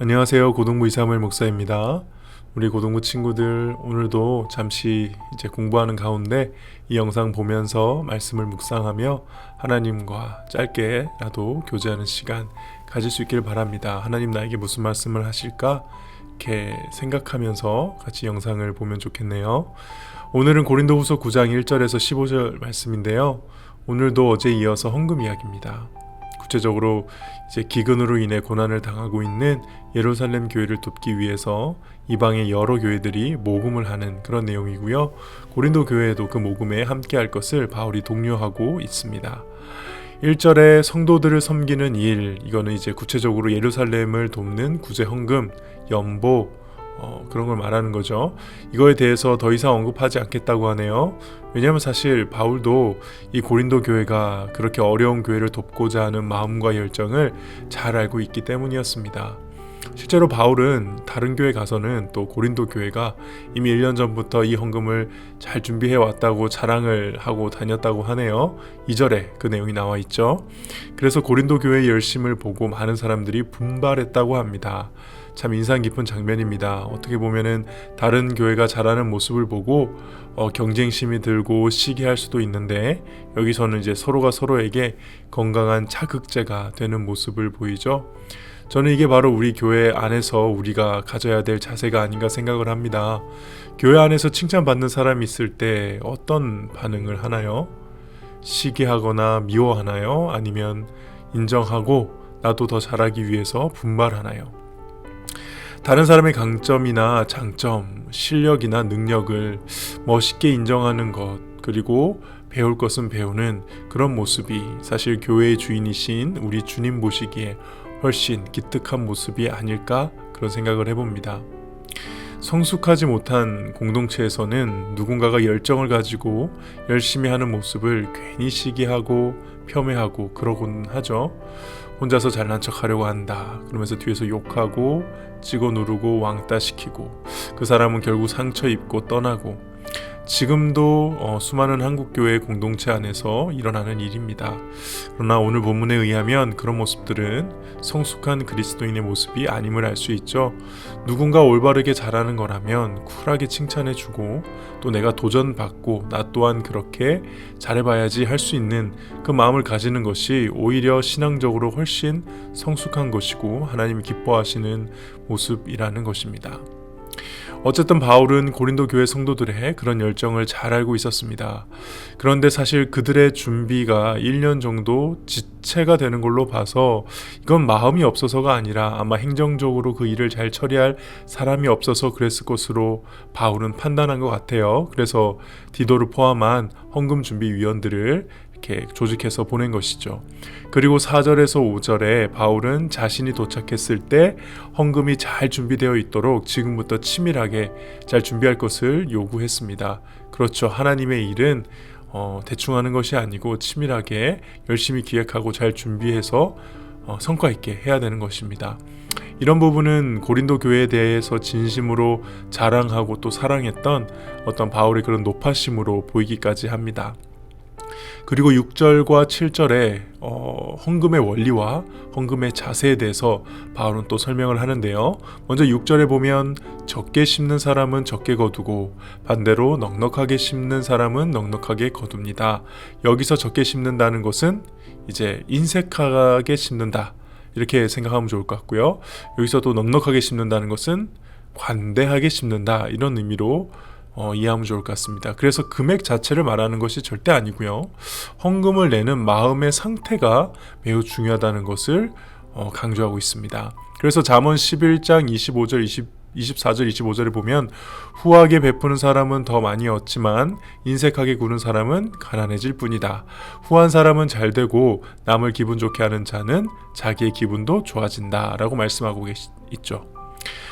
안녕하세요. 고동부 이사무엘 목사입니다. 우리 고동부 친구들 오늘도 잠시 이제 공부하는 가운데 이 영상 보면서 말씀을 묵상하며 하나님과 짧게라도 교제하는 시간 가질 수 있기를 바랍니다. 하나님 나에게 무슨 말씀을 하실까? 이렇게 생각하면서 같이 영상을 보면 좋겠네요. 오늘은 고린도후서 9장 1절에서 15절 말씀인데요. 오늘도 어제 이어서 헌금 이야기입니다. 구체적으로 이제 기근으로 인해 고난을 당하고 있는 예루살렘 교회를 돕기 위해서 이방의 여러 교회들이 모금을 하는 그런 내용이고요. 고린도 교회도 그 모금에 함께 할 것을 바울이 독려하고 있습니다. 1절에 성도들을 섬기는 일 이거는 이제 구체적으로 예루살렘을 돕는 구제 헌금, 연보 어, 그런 걸 말하는 거죠. 이거에 대해서 더 이상 언급하지 않겠다고 하네요. 왜냐하면 사실 바울도 이 고린도 교회가 그렇게 어려운 교회를 돕고자 하는 마음과 열정을 잘 알고 있기 때문이었습니다. 실제로 바울은 다른 교회 가서는 또 고린도 교회가 이미 1년 전부터 이 헌금을 잘 준비해 왔다고 자랑을 하고 다녔다고 하네요. 2절에 그 내용이 나와 있죠. 그래서 고린도 교회의 열심을 보고 많은 사람들이 분발했다고 합니다. 참 인상 깊은 장면입니다. 어떻게 보면은 다른 교회가 잘하는 모습을 보고 어, 경쟁심이 들고 시기할 수도 있는데 여기서는 이제 서로가 서로에게 건강한 자극제가 되는 모습을 보이죠. 저는 이게 바로 우리 교회 안에서 우리가 가져야 될 자세가 아닌가 생각을 합니다. 교회 안에서 칭찬받는 사람이 있을 때 어떤 반응을 하나요? 시기하거나 미워하나요? 아니면 인정하고 나도 더 잘하기 위해서 분발하나요? 다른 사람의 강점이나 장점, 실력이나 능력을 멋있게 인정하는 것, 그리고 배울 것은 배우는 그런 모습이 사실 교회의 주인이신 우리 주님 보시기에 훨씬 기특한 모습이 아닐까 그런 생각을 해봅니다. 성숙하지 못한 공동체에서는 누군가가 열정을 가지고 열심히 하는 모습을 괜히 시기하고 폄훼하고 그러곤 하죠. 혼자서 잘난 척 하려고 한다. 그러면서 뒤에서 욕하고 찍어 누르고 왕따 시키고 그 사람은 결국 상처 입고 떠나고 지금도 어, 수많은 한국교회 공동체 안에서 일어나는 일입니다. 그러나 오늘 본문에 의하면 그런 모습들은 성숙한 그리스도인의 모습이 아님을 알 수 있죠. 누군가 올바르게 잘하는 거라면 쿨하게 칭찬해주고 또 내가 도전받고 나 또한 그렇게 잘해봐야지 할 수 있는 그 마음을 가지는 것이 오히려 신앙적으로 훨씬 성숙한 것이고 하나님이 기뻐하시는 모습이라는 것입니다. 어쨌든 바울은 고린도 교회 성도들의 그런 열정을 잘 알고 있었습니다. 그런데 사실 그들의 준비가 1년 정도 지체가 되는 걸로 봐서 이건 마음이 없어서가 아니라 아마 행정적으로 그 일을 잘 처리할 사람이 없어서 그랬을 것으로 바울은 판단한 것 같아요. 그래서 디도를 포함한 헌금 준비 위원들을 이렇게 조직해서 보낸 것이죠. 그리고 4절에서 5절에 바울은 자신이 도착했을 때 헌금이 잘 준비되어 있도록 지금부터 치밀하게 잘 준비할 것을 요구했습니다. 그렇죠. 하나님의 일은 어, 대충 하는 것이 아니고 치밀하게 열심히 기획하고 잘 준비해서 어, 성과 있게 해야 되는 것입니다. 이런 부분은 고린도 교회에 대해서 진심으로 자랑하고 또 사랑했던 어떤 바울의 그런 높아심으로 보이기까지 합니다. 그리고 6절과 7절에 어, 헌금의 원리와 헌금의 자세에 대해서 바울은 또 설명을 하는데요. 먼저 6절에 보면 적게 심는 사람은 적게 거두고 반대로 넉넉하게 심는 사람은 넉넉하게 거둡니다. 여기서 적게 심는다는 것은 이제 인색하게 심는다. 이렇게 생각하면 좋을 것 같고요. 여기서 또 넉넉하게 심는다는 것은 관대하게 심는다. 이런 의미로 어, 이해하면 좋을 것 같습니다. 그래서 금액 자체를 말하는 것이 절대 아니고요. 헌금을 내는 마음의 상태가 매우 중요하다는 것을 어, 강조하고 있습니다. 그래서 잠언 11장 25절 20 24절 25절에 보면 후하게 베푸는 사람은 더 많이 얻지만 인색하게 구는 사람은 가난해질 뿐이다. 후한 사람은 잘 되고 남을 기분 좋게 하는 자는 자기의 기분도 좋아진다라고 말씀하고 계시, 있죠.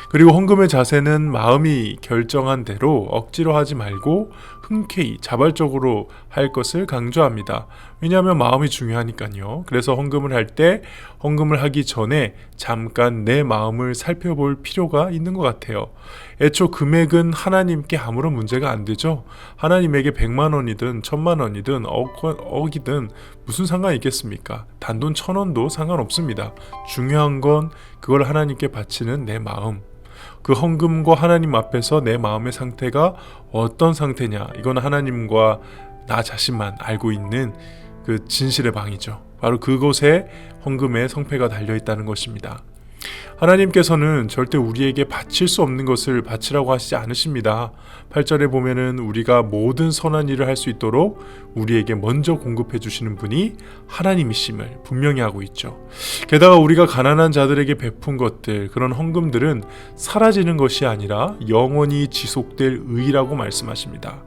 그리고 헌금의 자세는 마음이 결정한 대로 억지로 하지 말고 흔쾌히 자발적으로 할 것을 강조합니다. 왜냐하면 마음이 중요하니까요. 그래서 헌금을 할 때 헌금을 하기 전에 잠깐 내 마음을 살펴볼 필요가 있는 것 같아요. 애초 금액은 하나님께 아무런 문제가 안 되죠. 하나님에게 100만 원이든 1000만 원이든 억, 억이든 무슨 상관이 있겠습니까? 단돈 1000원도 상관없습니다. 중요한 건 그걸 하나님께 바치는 내 마음. 그 헌금과 하나님 앞에서 내 마음의 상태가 어떤 상태냐. 이건 하나님과 나 자신만 알고 있는 그 진실의 방이죠. 바로 그곳에 헌금의 성패가 달려 있다는 것입니다. 하나님께서는 절대 우리에게 바칠 수 없는 것을 바치라고 하시지 않으십니다. 8절에 보면은 우리가 모든 선한 일을 할 수 있도록 우리에게 먼저 공급해 주시는 분이 하나님이심을 분명히 하고 있죠. 게다가 우리가 가난한 자들에게 베푼 것들, 그런 헌금들은 사라지는 것이 아니라 영원히 지속될 의라고 말씀하십니다.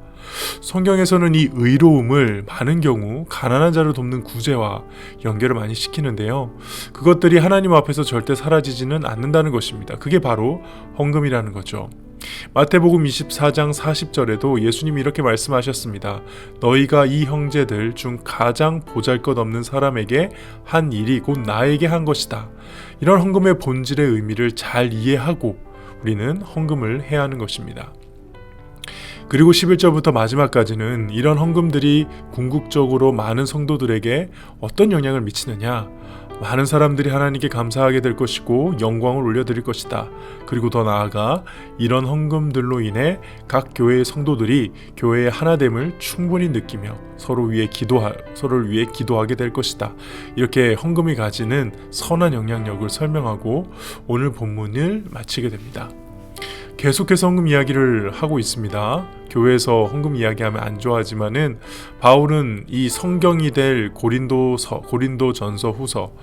성경에서는 이 의로움을 많은 경우 가난한 자를 돕는 구제와 연결을 많이 시키는데요. 그것들이 하나님 앞에서 절대 사라지지는 않는다는 것입니다. 그게 바로 헌금이라는 거죠. 마태복음 24장 40절에도 예수님이 이렇게 말씀하셨습니다. 너희가 이 형제들 중 가장 보잘 것 없는 사람에게 한 일이 곧 나에게 한 것이다. 이런 헌금의 본질의 의미를 잘 이해하고 우리는 헌금을 해야 하는 것입니다. 그리고 11절부터 마지막까지는 이런 헌금들이 궁극적으로 많은 성도들에게 어떤 영향을 미치느냐. 많은 사람들이 하나님께 감사하게 될 것이고 영광을 올려드릴 것이다. 그리고 더 나아가 이런 헌금들로 인해 각 교회의 성도들이 교회의 하나됨을 충분히 느끼며 서로 위해 기도하 서로를 위해 기도하게 될 것이다. 이렇게 헌금이 가지는 선한 영향력을 설명하고 오늘 본문을 마치게 됩니다. 계속해서 헌금 이야기를 하고 있습니다. 교회에서 헌금 이야기하면 안 좋아하지만은 바울은 이 성경이 될 고린도서, 고린도전서 후서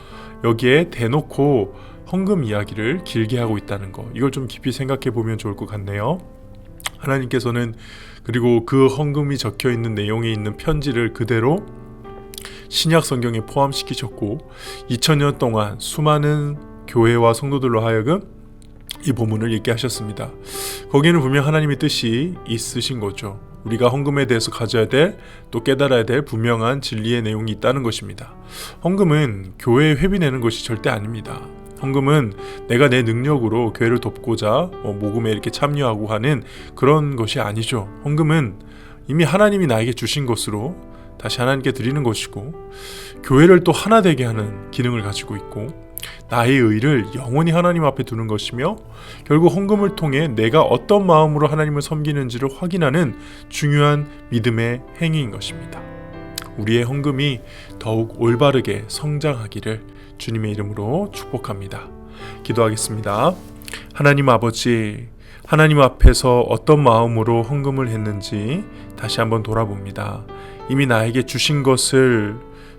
여기에 대놓고 헌금 이야기를 길게 하고 있다는 거. 이걸 좀 깊이 생각해 보면 좋을 것 같네요. 하나님께서는 그리고 그 헌금이 적혀 있는 내용에 있는 편지를 그대로 신약 성경에 포함시키셨고 2000년 동안 수많은 교회와 성도들로 하여금 이 본문을 읽게 하셨습니다. 거기에는 분명 하나님의 뜻이 있으신 거죠. 우리가 헌금에 대해서 가져야 될 또 깨달아야 될 분명한 진리의 내용이 있다는 것입니다. 헌금은 교회에 회비 내는 것이 절대 아닙니다. 헌금은 내가 내 능력으로 교회를 돕고자 어, 모금에 이렇게 참여하고 하는 그런 것이 아니죠. 헌금은 이미 하나님이 나에게 주신 것으로 다시 하나님께 드리는 것이고 교회를 또 하나 되게 하는 기능을 가지고 있고 나의 의를 영원히 하나님 앞에 두는 것이며 결국 헌금을 통해 내가 어떤 마음으로 하나님을 섬기는지를 확인하는 중요한 믿음의 행위인 것입니다. 우리의 헌금이 더욱 올바르게 성장하기를 주님의 이름으로 축복합니다. 기도하겠습니다. 하나님 아버지, 하나님 앞에서 어떤 마음으로 헌금을 했는지 다시 한번 돌아봅니다. 이미 나에게 주신 것을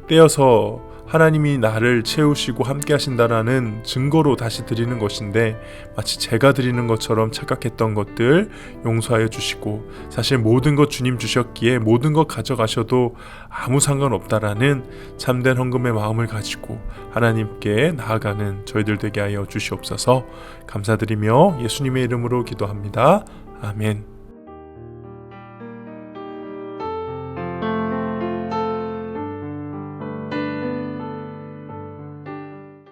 떼어서 하나님이 나를 채우시고 함께 하신다라는 증거로 다시 드리는 것인데 마치 제가 드리는 것처럼 착각했던 것들 용서하여 주시고 사실 모든 것 주님 주셨기에 모든 것 가져가셔도 아무 상관없다라는 참된 헌금의 마음을 가지고 하나님께 나아가는 저희들 되게 하여 주시옵소서 감사드리며 예수님의 이름으로 기도합니다. 아멘.